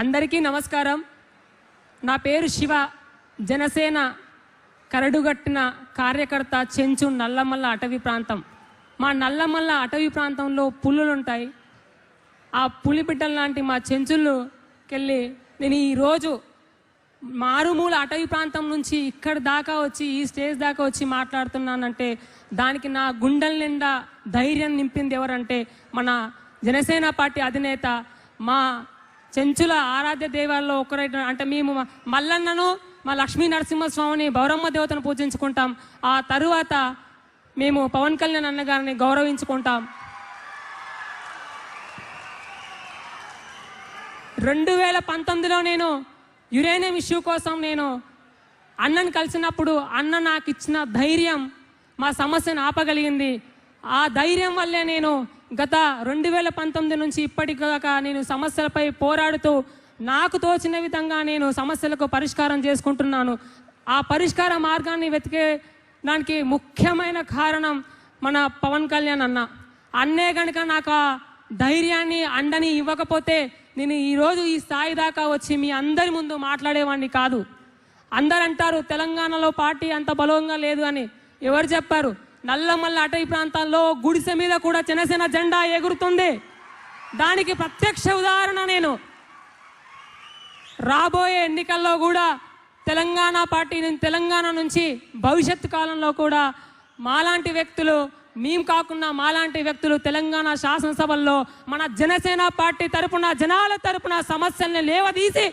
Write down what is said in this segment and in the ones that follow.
అందరికీ నమస్కారం. నా పేరు శివ. జనసేన కరడుగట్టిన కార్యకర్త చెంచు నల్లమల్ల అటవీ ప్రాంతం. మా నల్లమల్ల అటవీ ప్రాంతంలో పుల్లులు ఉంటాయి ఆ పులిబిడ్డల లాంటి మా చెంచుళ్ళుకెళ్ళి నేను ఈరోజు మారుమూల అటవీ ప్రాంతం నుంచి ఇక్కడ దాకా వచ్చి ఈ స్టేజ్ దాకా వచ్చి మాట్లాడుతున్నానంటే దానికి నా గుండెల నిండా ధైర్యం నింపింది ఎవరంటే మన జనసేన పార్టీ అధినేత మా చెంచుల ఆరాధ్య దేవాల్లో ఒకరైన అంటే మేము మల్లన్నను మా లక్ష్మీ నరసింహస్వామిని బౌరమ్మ దేవతను పూజించుకుంటాం. ఆ తరువాత మేము పవన్ కళ్యాణ్ అన్నగారిని గౌరవించుకుంటాం. రెండు వేల పంతొమ్మిదిలో నేను యురేనియం ఇష్యూ కోసం నేను అన్నను కలిసినప్పుడు అన్న నాకు ఇచ్చిన ధైర్యం మా సమస్యను ఆపగలిగింది. ఆ ధైర్యం వల్లే నేను గత రెండు వేల పంతొమ్మిది నుంచి ఇప్పటిదాకా నేను సమస్యలపై పోరాడుతూ నాకు తోచిన విధంగా నేను సమస్యలకు పరిష్కారం చేసుకుంటున్నాను. ఆ పరిష్కార మార్గాన్ని వెతికే దానికి ముఖ్యమైన కారణం మన పవన్ కళ్యాణ్ అన్న. అన్నే కనుక నాకు ఆ ధైర్యాన్ని అండని ఇవ్వకపోతే నేను ఈరోజు ఈ స్థాయి దాకా వచ్చి మీ అందరి ముందు మాట్లాడేవాడిని కాదు. అందరంటారు తెలంగాణలో పార్టీ అంత బలంగా లేదు అని. ఎవరు చెప్పారు? నల్లమల్ల అటవీ ప్రాంతాల్లో గుడిసె మీద కూడా జనసేన జెండా ఎగురుతుంది. దానికి ప్రత్యక్ష ఉదాహరణ నేను. రాబోయే ఎన్నికల్లో కూడా తెలంగాణ పార్టీ తెలంగాణ నుంచి భవిష్యత్తు కాలంలో కూడా మాలాంటి వ్యక్తులు మేం కాకుండా మాలాంటి వ్యక్తులు తెలంగాణ శాసనసభల్లో మన జనసేన పార్టీ తరపున జనాల తరపున సమస్యల్ని లేవదీసి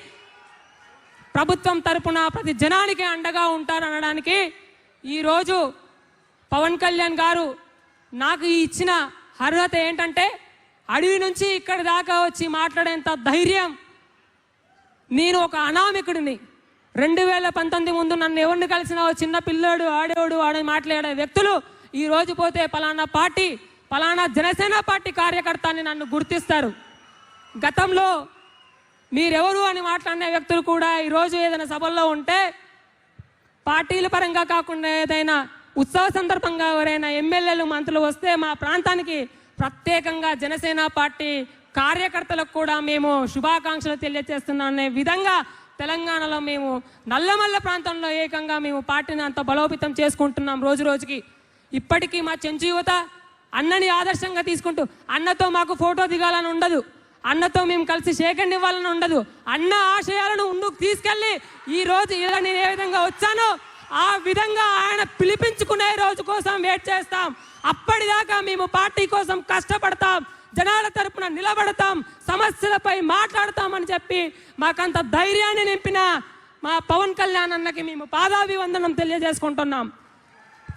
ప్రభుత్వం తరపున ప్రతి జనానికి అండగా ఉంటారనడానికి ఈరోజు పవన్ కళ్యాణ్ గారు నాకు ఈ ఇచ్చిన అర్హత ఏంటంటే అడవి నుంచి ఇక్కడి దాకా వచ్చి మాట్లాడేంత ధైర్యం. నేను ఒక అనామికుడిని. రెండు వేల పంతొమ్మిది ముందు నన్ను ఎవరిని కలిసినా చిన్న పిల్లోడు ఆడేవాడు ఆడని మాట్లాడే వ్యక్తులు ఈ రోజు పోతే పలానా పార్టీ పలానా జనసేన పార్టీ కార్యకర్త అని నన్ను గుర్తిస్తారు. గతంలో మీరెవరు అని మాట్లాడిన వ్యక్తులు కూడా ఈరోజు ఏదైనా సభల్లో ఉంటే పార్టీల పరంగా కాకుండా ఏదైనా ఉత్సవ సందర్భంగా ఎవరైనా ఎమ్మెల్యేలు మంత్రులు వస్తే మా ప్రాంతానికి ప్రత్యేకంగా జనసేన పార్టీ కార్యకర్తలకు కూడా మేము శుభాకాంక్షలు తెలియజేస్తున్నాం అనే విధంగా తెలంగాణలో మేము నల్లమల్ల ప్రాంతంలో ఏకంగా మేము పార్టీని అంత బలోపేతం చేసుకుంటున్నాం రోజు రోజుకి. ఇప్పటికీ మా చెంచు యువత అన్నని ఆదర్శంగా తీసుకుంటూ అన్నతో మాకు ఫోటో దిగాలని ఉండదు. అన్నతో మేము కలిసి షేకండ్ ఇవ్వాలని ఉండదు. అన్న ఆశయాలను ముందుకు తీసుకెళ్ళి ఈ రోజు ఇలా నేను ఏ విధంగా వచ్చానో ఆ విధంగా ఆయన పిలిపించుకునే రోజు కోసం వెయిట్ చేస్తాం. అప్పటిదాకా మేము పార్టీ కోసం కష్టపడతాం. జనాల తరపున నిలబడతాం. సమస్యలపై మాట్లాడతామని చెప్పి మాకంత ధైర్యాన్ని నింపిన మా పవన్ కళ్యాణ్ అన్నకి మేము పాదాభివందనం తెలియజేసుకుంటున్నాం.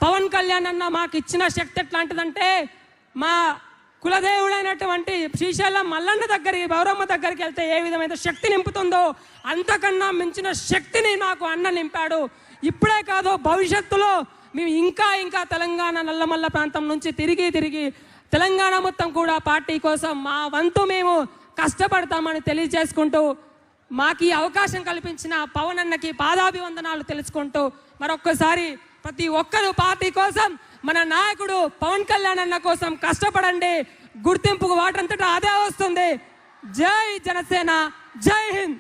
పవన్ కళ్యాణ్ అన్న మాకు ఇచ్చిన శక్తి ఎట్లాంటిదంటే మా కులదేవుడైనటువంటి శ్రీశైలం మల్లన్న దగ్గరికి గౌరమ్మ దగ్గరికి వెళ్తే ఏ విధమైన శక్తి నింపుతుందో అంతకన్నా మించిన శక్తిని నాకు అన్న నింపాడు. ఇప్పుడే కాదు భవిష్యత్తులో మేము ఇంకా ఇంకా తెలంగాణ నల్లమల్ల ప్రాంతం నుంచి తిరిగి తిరిగి తెలంగాణ మొత్తం కూడా పార్టీ కోసం మా వంతు మేము కష్టపడతామని తెలియజేసుకుంటూ మాకు ఈ అవకాశం కల్పించిన పవన్ అన్నకి పాదాభివందనాలు తెలుసుకుంటూ మరొక్కసారి ప్రతి ఒక్కరు పార్టీ కోసం మన నాయకుడు పవన్ కళ్యాణ్ అన్న కోసం కష్టపడండి. గుర్తింపుకు వాటంతటా అదే వస్తుంది. జై జనసేన జై హింద్.